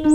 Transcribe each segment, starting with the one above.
Good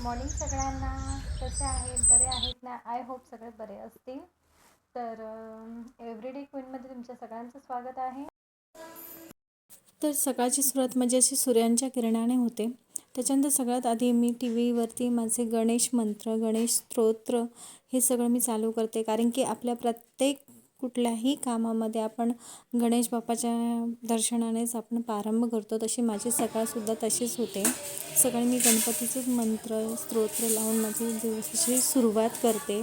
morning सगळ्यांना कसे आहेत आय होप सगळे बरे असतील. तर एव्हरीडे क्वीनमध्ये तुमच्या सगळ्यांचं स्वागत आहे. तर सकाळची सुरुवात म्हणजे अशी सूर्यांच्या किरणाने होते. त्याच्यानंतर सगळ्यात आधी मी टी व्हीवरती माझे गणेश मंत्र गणेश स्तोत्र हे सगळं मी चालू करते. कारण की आपल्या प्रत्येक कुठल्याही कामामध्ये आपण गणेश बाप्पाच्या दर्शनानेच आपण प्रारंभ करतो तशी माझी सकाळसुद्धा तशीच होते. सकाळी मी गणपतीचेच मंत्र स्तोत्र लावून माझी दिवसाची सुरुवात करते.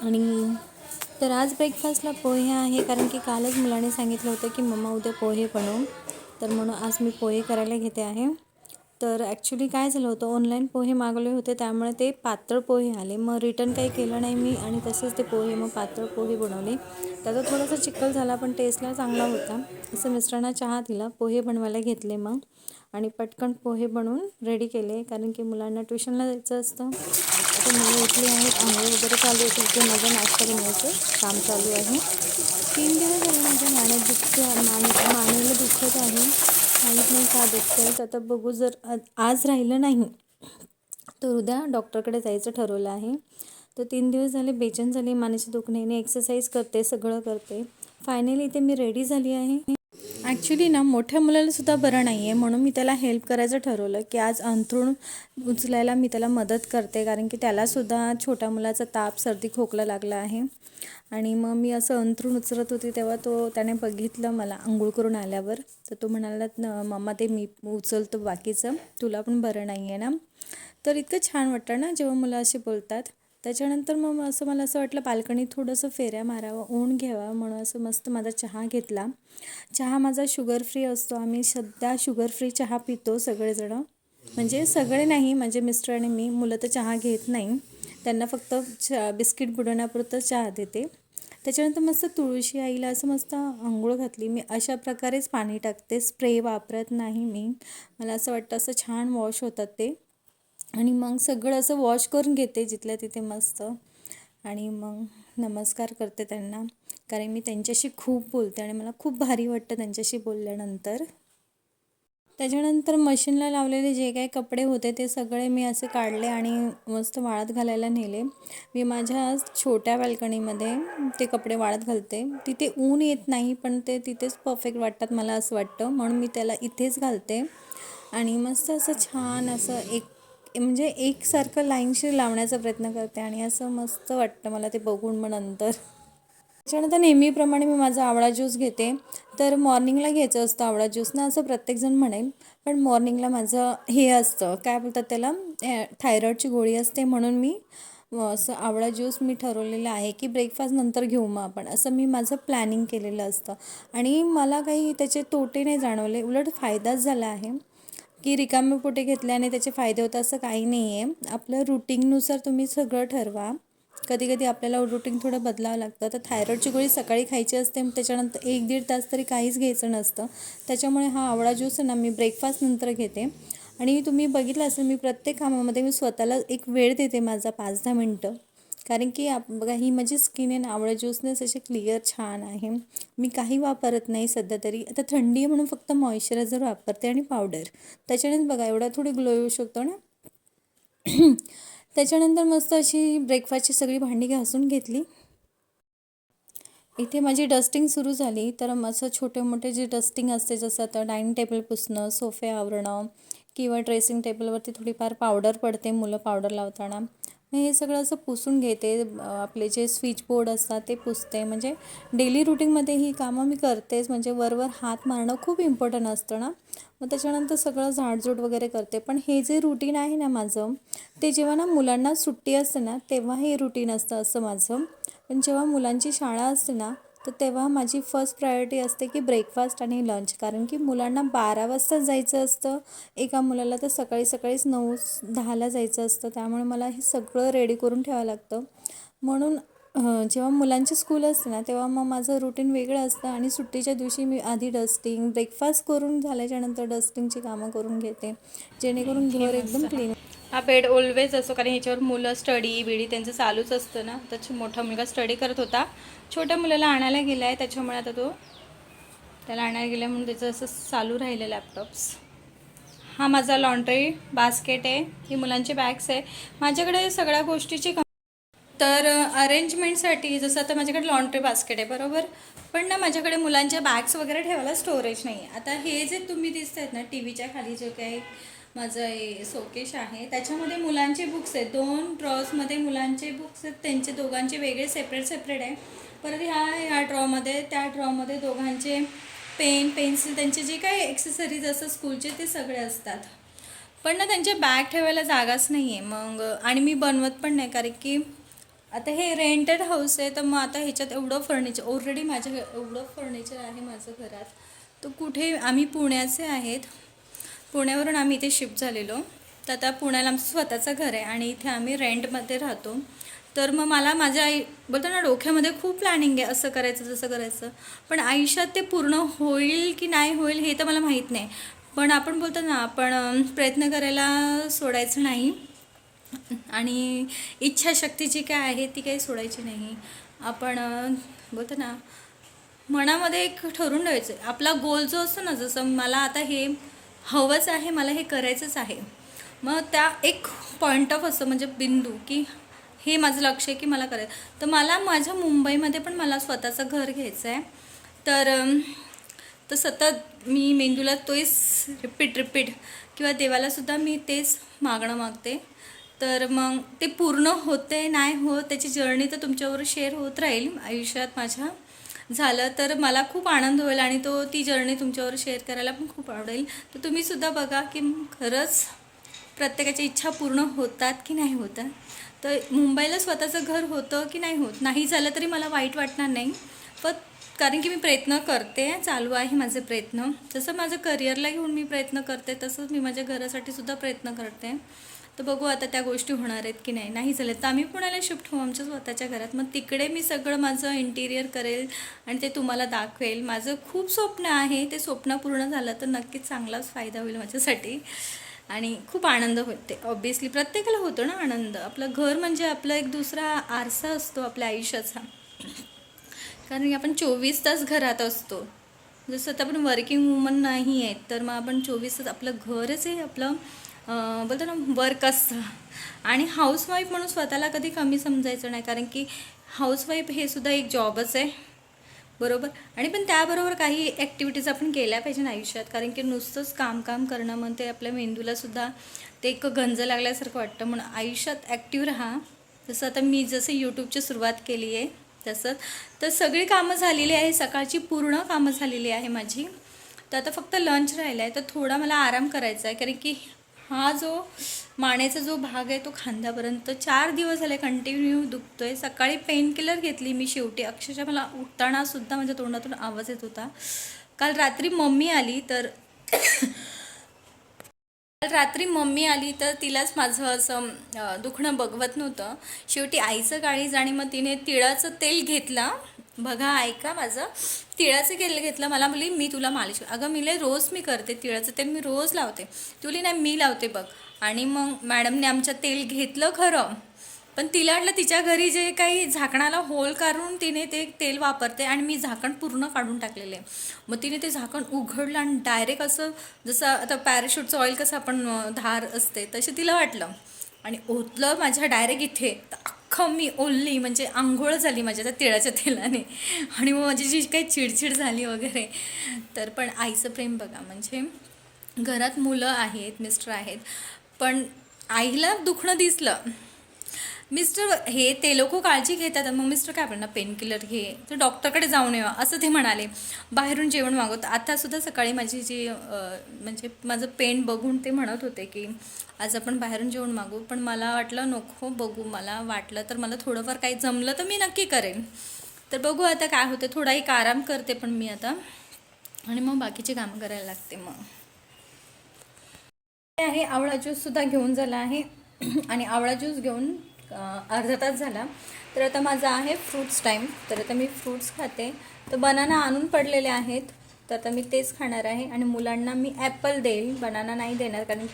आणि तर आज ब्रेकफास्टला पोहे आहे कारण की कालच मुलाने सांगितलं होतं की मम्मा उद्या पोहे बनव. तर म्हणून आज मी पोहे करायला घेते आहे. तर ॲक्च्युली काय झालं होतं ऑनलाईन पोहे मागवले होते त्यामुळे ते पातळ पोहे आले. मग रिटर्न काही केलं नाही मी आणि तसेच ते पोहे मग पातळ पोहे बनवले. त्याचा थोडासा चिखल झाला पण टेस्टला चांगला होता. असं मिस्टरांना चहा दिला पोहे बनवायला घेतले मग. आणि पटकन पोहे बनवून रेडी केले कारण की मुलांना ट्युशनला जायचं असतं. आता मुलं उठली आहेत आंघोळ वगैरे चालू होती इथे माझं नाश्ता बनवायचं काम चालू आहे. तीन दिवस झाले माझ्या माने दुखत मान मानेला दुखत आहे. माहीत नाही का दुखतं तर आता बघू जर आज राहिलं नाही तर उद्या डॉक्टरकडे जायचं ठरवलं आहे. तर तीन दिवस झाले बेचैन झाली मानेच्या दुखण्याने एक्सरसाइज करते सगळं करते. फायनली इथे मी रेडी झाली आहे. ॲक्च्युली ना मोठ्या मुलाला सुद्धा बरं नाही आहे म्हणून मी त्याला हेल्प करायचं ठरवलं की आज अंथरूण उचलायला मी त्याला मदत करते कारण की त्यालासुद्धा छोट्या मुलाचा ताप सर्दी खोकला लागला आहे. आणि मग मी असं अंथरूण उचलत होती तेव्हा तो त्याने बघितलं मला आंघोळ करून आल्यावर. तर तो म्हणाला "न- मम्मा ते मी उचलतो बाकीचं. तुला पण बरं नाही आहे ना? तर इतकं छान वाटतं ना जेव्हा मुलं असे बोलतात. त्याच्यानंतर मग असं मला असं वाटलं बाल्कनीत थोडंसं फेऱ्या मारावं ऊन घ्यावा म्हणून असं मस्त माझा चहा घेतला. चहा माझा शुगर फ्री असतो. आम्ही सध्या शुगर फ्री चहा पितो सगळेजणं. म्हणजे सगळे नाही म्हणजे मिस्टर आणि मी मुलं तर चहा घेत नाही. त्यांना फक्त च बिस्किट बुडवण्यापुरतं चहा देते. त्याच्यानंतर मस्त तुळशी आईला असं मस्त आंघोळ घातली. मी अशा प्रकारेच पाणी टाकते. स्प्रे वापरत नाही मी. मला असं वाटतं असं छान वॉश होतात ते. आणि मग सगळं असं वॉश करून घेते जिथल्या तिथे मस्त. आणि मग नमस्कार करते त्यांना. कारण मी त्यांच्याशी खूप बोलते आणि मला खूप भारी वाटतं त्यांच्याशी बोलल्यानंतर. त्याच्यानंतर मशीनला लावलेले जे काही कपडे होते ते सगळे मी असे काढले आणि मस्त वाळत घालायला नेले. मी माझ्या छोट्या बाल्कनीमध्ये ते कपडे वाळत घालते. तिथे ऊन येत नाही पण ते तिथेच परफेक्ट वाटतात मला असं वाटतं. म्हणून मी त्याला इथेच घालते. आणि मस्त असं छान असं एक म्हणजे एकसारखं लाईनशी लावण्याचा प्रयत्न करते आणि असं मस्त वाटतं मला ते बघून मग नंतर. त्याच्यानंतर नेहमीप्रमाणे मी माझा आवळा ज्यूस घेते. तर मॉर्निंगला घ्यायचं असतं आवळा ज्यूस. ना असं प्रत्येकजण म्हणेल पण मॉर्निंगला माझं हे असतं. काय बोलतात त्याला? थायरॉईडची गोळी असते म्हणून मी असं आवळा ज्यूस मी ठरवलेलं आहे की ब्रेकफास्ट नंतर घेऊ मग आपण. असं मी माझं प्लॅनिंग केलेलं असतं. आणि मला काही त्याचे तोटे नाही जाणवले. उलट फायदाच झाला आहे की रिकामे पोटे घेतल्याने त्याचे फायदे होतात असं काही नाही आहे आपलं रुटीननुसार तुम्ही सगळं ठरवा. कधी कधी आपल्याला रुटीन थोडं बदलावं लागतं. तर थायरॉईडची गोळी सकाळी खायची असते त्याच्यानंतर एक दीड तास तरी काहीच घ्यायचं नसतं. त्याच्यामुळे हा आवळा ज्यूस आहे ना मी ब्रेकफास्ट नंतर घेते. आणि तुम्ही बघितलं असेल मी प्रत्येक कामामध्ये मी स्वतःला एक वेळ देते माझा पाच दहा मिनटं. कारण की आप बघा ही माझी स्किन आहे ना आवळा ज्यूसनेच असे क्लिअर छान आहे. मी काही वापरत नाही सध्या तरी. आता थंडी आहे म्हणून फक्त मॉइश्चरायझर वापरते आणि पावडर त्याच्यानेच बघा एवढा थोडी ग्लो येऊ शकतो ना. त्याच्यानंतर मस्त अशी ब्रेकफास्टची सगळी भांडी घासून घेतली. इथे माझी डस्टिंग सुरू झाली. तर असं छोटे मोठे जे डस्टिंग असते जसं आता डायनिंग टेबल पुसणं सोफे आवरणं किंवा ड्रेसिंग टेबलवरती थोडीफार पावडर पडते मुलं पावडर लावताना. मग हे सगळं असं पुसून घेते आपले जे स्विच बोर्ड असतात ते पुसते. म्हणजे डेली रुटीनमध्ये ही कामं मी करतेच. म्हणजे वरवर हात मारणं खूप इम्पॉर्टंट असतं ना. मग त्याच्यानंतर सगळं झाडझूड वगैरे करते. पण हे जे रुटीन आहे ना माझं ते जेव्हा ना मुलांना सुट्टी असते ना तेव्हा हे रुटीन असतं असं माझं. पण जेव्हा मुलांची शाळा असते ना तर तेव्हा माझी फर्स्ट प्रायोरिटी असते की ब्रेकफास्ट आणि लंच कारण की मुलांना बारा वाजता जायचं असतं. एका मुलाला तर सकाळी सकाळीच नऊ दहाला जायचं असतं. त्यामुळे मला हे सगळं रेडी करून ठेवावं लागतं. म्हणून जेव्हा मुलांची स्कूल असते ना तेव्हा मग माझं रुटीन वेगळं असतं आणि सुट्टीच्या दिवशी मी आधी डस्टिंग ब्रेकफास्ट करून झाल्याच्यानंतर डस्टिंगची कामं करून घेते. जेणेकरून घर एकदम क्लीन हा बेड ऑलवेज असतो कारण ह्याच्यावर मुलं स्टडी बिडी त्यांचं चालूच असतं ना. त्याची मोठा मुलगा स्टडी करत होता. छोट्या मुलाला आणायला गेला आहे त्याच्यामुळे आता तो त्याला आणायला गेला म्हणून त्याचं असं चालू राहिलं लॅपटॉप्स हा माझा लॉन्ड्री बास्केट आहे. ही मुलांची बॅग्स आहे. माझ्याकडे सगळ्या गोष्टीची कम- तर अरेंजमेंटसाठी जसं आता माझ्याकडे लॉन्ड्री बास्केट आहे बरोबर? पण ना माझ्याकडे मुलांच्या बॅग्स वगैरे ठेवायला स्टोरेज नाही आहे आता हे जे तुम्ही दिसत आहेत ना टी व्हीच्या खाली जे काही माझं हे शोकेश आहे त्याच्यामध्ये मुलांचे बुक्स आहेत. दोन ड्रॉसमध्ये मुलांचे बुक्स आहेत त्यांचे दोघांचे वेगळे सेपरेट सेपरेट आहे. परत ह्या ह्या ड्रॉमध्ये त्या ड्रॉमध्ये दोघांचे पेन पेन्सिल त्यांचे जे काही एक्सेसरीज असतात स्कूलचे ते सगळे असतात. पण ना त्यांच्या बॅग ठेवायला जागाच नाही आहे मग आणि मी बनवत पण नाही कारण की आता हे रेंटेड हाऊस आहे तर मग आता ह्याच्यात एवढं फर्निचर ऑलरेडी माझ्या घ- एवढं फर्निचर आहे माझं घरात. तर कुठे आम्ही पुण्याचे आहेत. पुण्यावरून आम्ही इथे शिफ्ट झालेलो. तर आता पुण्याला आमचं स्वतःचं घर आहे आणि इथे आम्ही रेंटमध्ये राहतो. तर मग मला माझ्या आई बोलतो ना डोक्यामध्ये खूप प्लॅनिंग आहे असं करायचं तसं करायचं. पण आयुष्यात ते पूर्ण होईल की नाही होईल हे तर मला माहीत नाही. पण आपण बोलतो ना आपण प्रयत्न करायला सोडायचं नाही. आणि इच्छाशक्ती जी काय आहे ती काही सोडायची नाही. आपण बोलतो ना मनामध्ये एक ठरवून ठेवायचं आपला गोल जो असतो ना जसं मला आता हे हवंच आहे मला हे करायचंच आहे. मग त्या एक पॉईंट ऑफ असतं म्हणजे बिंदू की हे माझं लक्ष आहे की मला करायचं. तर मला माझ्या मुंबईमध्ये पण मला स्वतःचं घर घ्यायचं आहे तर तर सतत मी मेंदूला तोच रिपीट रिपीट किंवा देवालासुद्धा मी तेच मागणं मागते. तर मग ते पूर्ण होते नाही होत त्याची जर्नी तर तुमच्यावर शेअर होत राहील आयुष्यात माझ्या. झालं तर मला खूप आनंद होईल आणि तो ती जर्नी तुमच्यावर शेअर करायला पण खूप आवडेल. तर तुम्हीसुद्धा बघा की खरंच प्रत्येकाच्या इच्छा पूर्ण होतात की नाही होतात तर मुंबईला स्वतःचं घर होतं की नाही होत? नाही झालं तरी मला वाईट वाटणार नाही. पण कारण की मी प्रयत्न करते चालू आहे माझे प्रयत्न. जसं माझं करिअरला घेऊन मी प्रयत्न करते तसंच मी माझ्या घरासाठी सुद्धा प्रयत्न करते. तर बघू आता त्या गोष्टी होणार आहेत की नाही. नाही झाल्या तर आम्ही पुण्याला शिफ्ट होऊ आमच्या स्वतःच्या घरात. मग तिकडे मी सगळं माझं इंटिरियर करेल आणि ते तुम्हाला दाखवेल. माझं खूप स्वप्न आहे. ते स्वप्न पूर्ण झालं तर नक्कीच चांगलाच फायदा होईल माझ्यासाठी. आणि खूप आनंद होते. ऑब्विसली प्रत्येकाला होतो ना आनंद. आपलं घर म्हणजे आपला एक दुसरा आरसा असतो आपल्या आयुष्याचा. कारण की आपण चोवीस तास घरात असतो. जसं आता आपण वर्किंग वुमन नाही आहेत तर मग आपण चोवीस तास आपलं घरच आहे आपलं बोलतो ना वर्क असतं. आणि हाऊसवाईफ म्हणून स्वतःला कधी कमी समजायचं नाही कारण की हाऊसवाईफ हे सुद्धा एक जॉबच आहे. बरोबर? आणि पण त्याबरोबर काही ॲक्टिव्हिटीज आपण केल्या पाहिजे आयुष्यात कारण की नुसतंच काम काम करणं मग ते आपल्या मेंदूलासुद्धा ते एक गंज लागल्यासारखं वाटतं. म्हणून आयुष्यात ॲक्टिव्ह राहा. जसं आता मी जसं यूट्यूबची सुरुवात केली आहे तसंच तर सगळी कामं झालेली आहे सकाळची पूर्ण कामं झालेली आहे माझी. तर आता फक्त लंच राहिला आहे तर थोडा मला आराम करायचा आहे कारण की हा जो मानेचा जो भाग आहे तो खांद्यापर्यंत चार दिवस झाले कंटिन्यू दुखतोय. सकाळी पेन किलर घेतली मी शेवटी. अक्षरशः मला उठताना सुद्धा माझ्या तोंडातून आवाज येत होता. काल रात्री मम्मी आली तर काल रात्री मम्मी आली तर तिलाच माझं असं दुखणं बघवत नव्हतं. शेवटी आईचं काळीज आणि मग तिने तिळाचं तेल घेतलं. बघा ऐका माझं. तिळाचं तेल घेतलं मला मुली मी तुला मालिश अगं मिले रोज मी करते तिळाचं तेल मी रोज लावते. तुली नाही मी लावते बघ. आणि मग मॅडमने आमच्या तेल घेतलं खरं. पण तिला वाटलं तिच्या घरी जे काही झाकणाला होल काढून तिने ते तेल वापरते आणि मी झाकण पूर्ण काढून टाकलेले मग तिने ते झाकण उघडलं आणि डायरेक्ट असं जसं आता पॅराशूटचं ऑइल कसं आपण धार असते तसे तिला वाटलं. आणि ओतलं माझ्या डायरेक्ट इथे. तर अख्खं मी ओलली म्हणजे आंघोळ झाली माझ्या त्या तिळाच्या तेलाने. आणि मग माझी जी काही चिडचिड झाली वगैरे. तर पण आईचं प्रेम बघा म्हणजे घरात मुलं आहेत मिस्टर आहेत पण आईला दुखणं दिसलं. मिस्टर हे ते लोक काळजी घेतात मग मिस्टर काय म्हणणार पेन किलर घे तर डॉक्टरकडे जाऊन येवा असं ते म्हणाले. बाहेरून जेवण मागवतं. आतासुद्धा सकाळी माझी जी म्हणजे माझं पेन बघून ते म्हणत होते की आज आपण बाहेरून जेवण मागू पण मला वाटलं नको बघू मला वाटलं तर मला थोडंफार काही जमलं तर मी नक्की करेन. तर बघू आता काय होतं थोडा एक आराम करते पण मी आता. आणि मग बाकीची कामं करायला लागते मग. ते आहे आवळा ज्यूससुद्धा घेऊन झाला आहे. आणि आवळा ज्यूस घेऊन अर्धा तास झाला. तर आता माझा आहे फ्रूट्स टाईम तर आता मी फ्रूट्स खाते. तर बनाना आणून पडलेले आहेत. तर आता मी तेच खाणार आहे. आणि मुलांना मी ॲपल देईल. बनाना नाही देणार कारण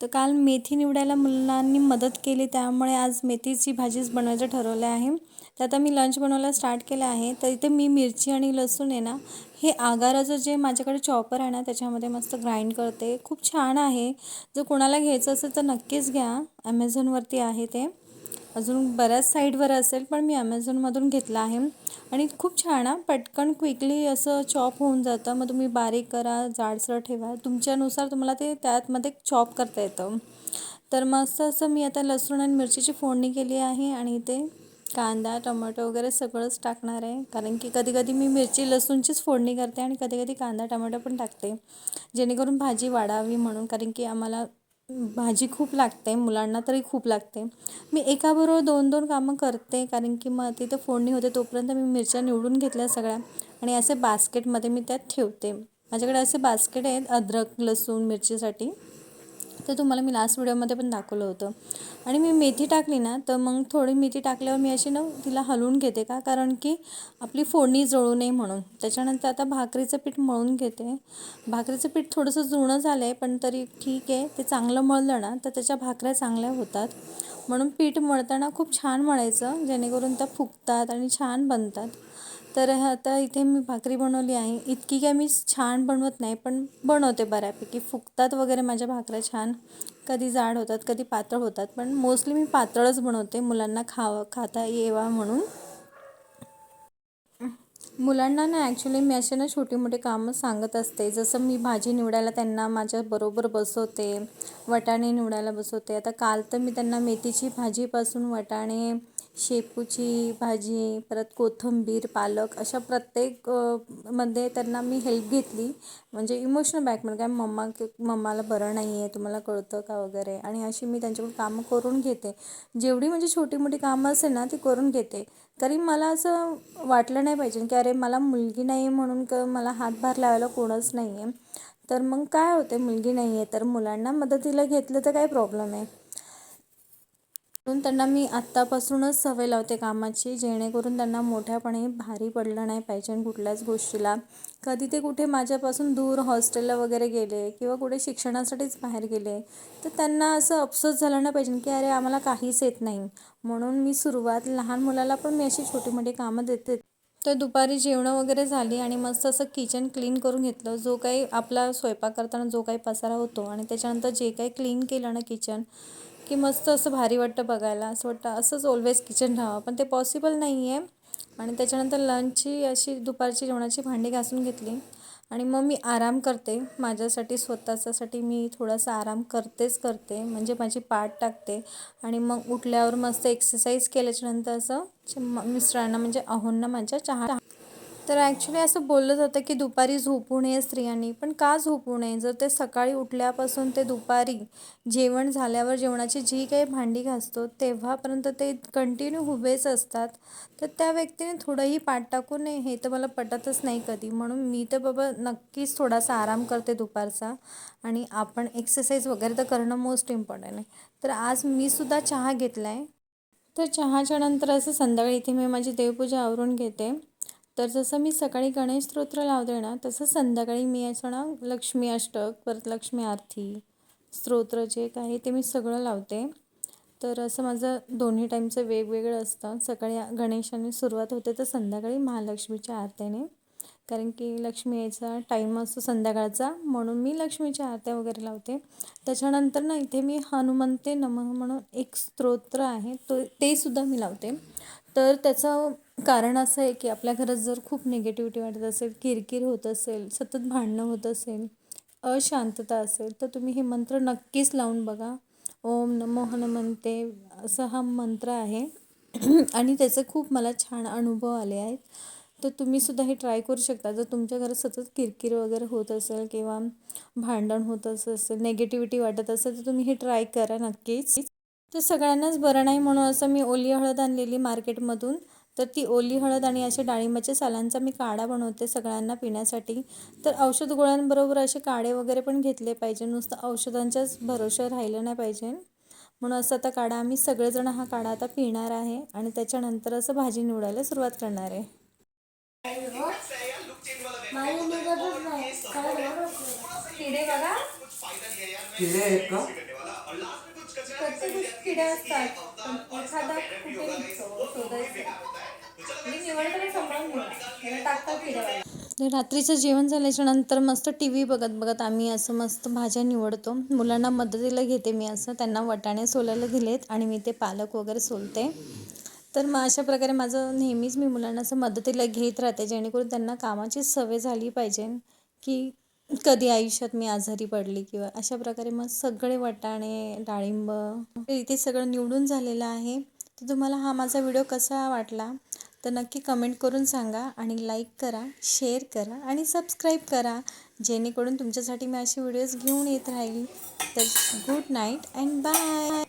तर काल मेथी निवडायला मुलांनी मदत केली त्यामुळे आज मेथीची भाजीच बनवायचं ठरवलं आहे. तर आता मी लंच बनवायला स्टार्ट केलं आहे. तर इथे मी मिरची आणि लसूण आहे ना हे आगाराचं जे माझ्याकडे चॉपर आहे ना त्याच्यामध्ये मस्त ग्राइंड करते. खूप छान आहे. जर कोणाला घ्यायचं असेल तर नक्कीच घ्या. ॲमेझॉनवरती आहे ते. अजून बऱ्याच साईडवर असेल पण मी ॲमेझॉनमधून घेतला आहे. आणि खूप छान आहे पटकन क्विकली असं चॉप होऊन जातं. मग तुम्ही बारीक करा जाडसर ठेवा. तुमच्यानुसार तुम्हाला ते त्यातमध्ये चॉप करता येतं. तर मस्त असं मी आता लसूण आणि मिरचीची फोडणी केली आहे आणि ते कांदा टोमॅटो वगैरे सगळंच टाकणार आहे. कारण की कधी कधी मी मिरची लसूणचीच फोडणी करते आणि कधी कधी कांदा टोमॅटो पण टाकते. जेणेकरून भाजी वाढावी म्हणून. कारण की आम्हाला भाजी खूप लागते मुलांना तरी खूप लागते. मी एकाबरोबर दोन दोन कामं करते कारण की मग तिथं फोडणी होते तोपर्यंत मी मिरच्या निवडून घेतल्या सगळ्या आणि असे बास्केटमध्ये मी त्यात ठेवते. माझ्याकडे असे बास्केट आहेत अद्रक लसूण मिरचीसाठी. तर तुम्हाला मी लास्ट व्हिडिओमध्ये पण दाखवलं होतं. आणि मी मेथी टाकली ना तर मग थोडी मेथी टाकल्यावर मी अशी ना तिला हलवून घेते का? कारण की आपली फोडणी जळू नये म्हणून. त्याच्यानंतर आता भाकरीचं पीठ मळून घेते. भाकरीचं पीठ थोडंसं जुनं झालं आहे पण तरी ठीक आहे. ते चांगलं मळलं ना तर त्याच्या भाकऱ्या चांगल्या होतात. म्हणून पीठ मळताना खूप छान मळायचं जेणेकरून त्या फुगतात आणि छान बनतात. तर आता इथे मी भाकरी बनवली आहे. इतकी काय मी छान बनवत नाही पण बनवते बऱ्यापैकी. फुगतात वगैरे माझ्या भाकऱ्या छान. कधी जाड होतात कधी पातळ होतात पण मोस्टली मी पातळच बनवते मुलांना खावं खाता येवा म्हणून. मुलांना ना ॲक्च्युली मी असे ना छोटी मोठी कामं सांगत असते. जसं मी भाजी निवडायला त्यांना माझ्याबरोबर बसवते वटाणे निवडायला बसवते. आता काल तर मी त्यांना मेथीची भाजीपासून वटाणे शेपूची भाजी परत कोथिंबीर पालक अशा प्रत्येकमध्ये त्यांना मी हेल्प घेतली. म्हणजे इमोशनल बॅक म्हणजे काय मम्मा मम्माला बरं नाही आहे तुम्हाला कळतं का वगैरे? आणि अशी मी त्यांच्याकडून कामं करून घेते. जेवढी म्हणजे छोटी मोठी कामं असेल ना ती करून घेते. तरी मला असं वाटलं नाही पाहिजे की अरे मला मुलगी नाही आहे म्हणून क मला हातभार लावायला कोणच नाही आहे तर मग काय होते मुलगी नाही आहे तर मुलांना मदतीला घेतलं तर काय प्रॉब्लेम आहे? म्हणून त्यांना मी आत्तापासूनच सवय लावते कामाची जेणेकरून त्यांना मोठ्यापणे भारी पडलं नाही पाहिजे कुठल्याच गोष्टीला. कधी ते कुठे माझ्यापासून दूर हॉस्टेलला वगैरे गेले किंवा कुठे शिक्षणासाठीच बाहेर गेले तर त्यांना असं अफसोस झाला नाही पाहिजे की अरे आम्हाला काहीच येत नाही. म्हणून मी सुरुवात लहान मुलाला पण मी अशी छोटी मोठी कामं देते. तर दुपारी जेवणं वगैरे झाली आणि मस्त असं किचन क्लीन करून घेतलं. जो काही आपला स्वयंपाक करताना जो काही पसारा होतो आणि त्याच्यानंतर जे काही क्लीन केलं ना किचन की मस्त असं भारी वाटतं बघायला. असं वाटतं असंच ऑलवेज किचन राहावं. पण ते पॉसिबल नाही आहे आणि त्याच्यानंतर लंचची अशी दुपारची जेवणाची भांडी घासून घेतली. आणि मग मी आराम करते. माझ्यासाठी स्वतःच्यासाठी मी थोडासा आराम करतेच करते. म्हणजे माझी पाठ टाकते. आणि मग उठल्यावर मस्त एक्सरसाइज केल्याच्यानंतर असं मिस्टरांना म्हणजे अहोंना माझ्या चहा तर ॲक्च्युली असं बोललं जातं की दुपारी झोपू नये स्त्रियांनी. पण का झोपू नये? जर ते सकाळी उठल्यापासून ते दुपारी जेवण झाल्यावर जेवणाची जी काही भांडी घासतो तेव्हापर्यंत ते कंटिन्यू उभेच असतात. तर त्या व्यक्तीने थोडंही पाठ टाकू नये हे तर मला पटतच नाही कधी. म्हणून मी तर बाबा नक्कीच थोडासा आराम करते दुपारचा. आणि आपण एक्सरसाइज वगैरे तर करणं मोस्ट इम्पॉर्टंट आहे. तर आज मी सुद्धा चहा घेतला आहे तर चहाच्या नंतर असं संध्याकाळी इथे मी माझी देवपूजा आवरून घेते. तर जसं मी सकाळी गणेश स्तोत्र लावते ना तसं संध्याकाळी मी असं ना लक्ष्मी अष्टक परत लक्ष्मी आरती स्तोत्र जे काही ते मी सगळं लावते. तर असं माझं दोन्ही टाईमचं वेगवेगळं असतं. सकाळी गणेशाने सुरुवात होते तर संध्याकाळी महालक्ष्मीच्या आरतीने. कारण की लक्ष्मी यायचा टाईम असतो संध्याकाळचा म्हणून मी लक्ष्मीच्या आरत्या वगैरे लावते. त्याच्यानंतर ना इथे मी हनुमंते नमः म्हणून एक स्तोत्र आहे तो ते सुद्धा मी लावते. तर त्याचं कारण असं आहे की आपल्या घरात जर खूप निगेटिव्हिटी वाटत असेल किरकिर होत असेल सतत भांडणं होत असेल अशांतता असेल तर तुम्ही हे मंत्र नक्कीच लावून बघा. ओम नमो हनुमंते असा हा मंत्र आहे. आणि त्याचे खूप मला छान अनुभव आले आहेत. तर तुम्हीसुद्धा हे ट्राय करू शकता. जर तुमच्या घरात सतत किरकिर वगैरे होत असेल किंवा भांडण होत असेल नेगेटिव्हिटी वाटत असेल तर तुम्ही हे ट्राय करा नक्कीच. तर सगळ्यांनाच बरं नाही म्हणून असं मी ओली हळद आणलेली मार्केटमधून तर ती ओली हळद आणि अशा डाळिंबाच्या सालांचा मी काढा बनवते सगळ्यांना पिण्यासाठी. तर औषध गोळ्यांबरोबर असे काढे वगैरे पण घेतले पाहिजे. नुसतं औषधांच्याच भरोश्यावर राहिलं नाही पाहिजे. म्हणून असं आता काढा. आम्ही सगळेजण हा काढा आता पिणार आहे आणि त्याच्यानंतर असं भाजी निवडायला सुरुवात करणार आहे. किडे बघा. किडे आहेत का? प्रत्येक किडे असतात. एखादा कुठे शोधायचं. रात्रीचं जेवण झाल्याच्यानंतर मस्त टी व्ही बघत बघत आम्ही असं मस्त भाज्या निवडतो. मुलांना मदतीला घेते मी असं. त्यांना वटाणे सोलायला दिलेत आणि मी ते पालक वगैरे सोलते. तर मग अशा प्रकारे माझं नेहमीच मी मुलांना असं मदतीला घेत राहते जेणेकरून त्यांना कामाची सवय झाली पाहिजे की कधी आयुष्यात मी आजारी पडली किंवा अशा प्रकारे मग सगळे वटाणे डाळिंब इथे सगळं निवडून झालेलं आहे. तर तुम्हाला हा माझा व्हिडिओ कसा वाटला? तर नक्की कमेंट करून सांगा आणि लाईक करा शेअर करा आणि सबस्क्राईब करा. जेणेकरून तुमच्यासाठी मी असे व्हिडिओज घेऊन येत राहील. तर गुड नाईट अँड बाय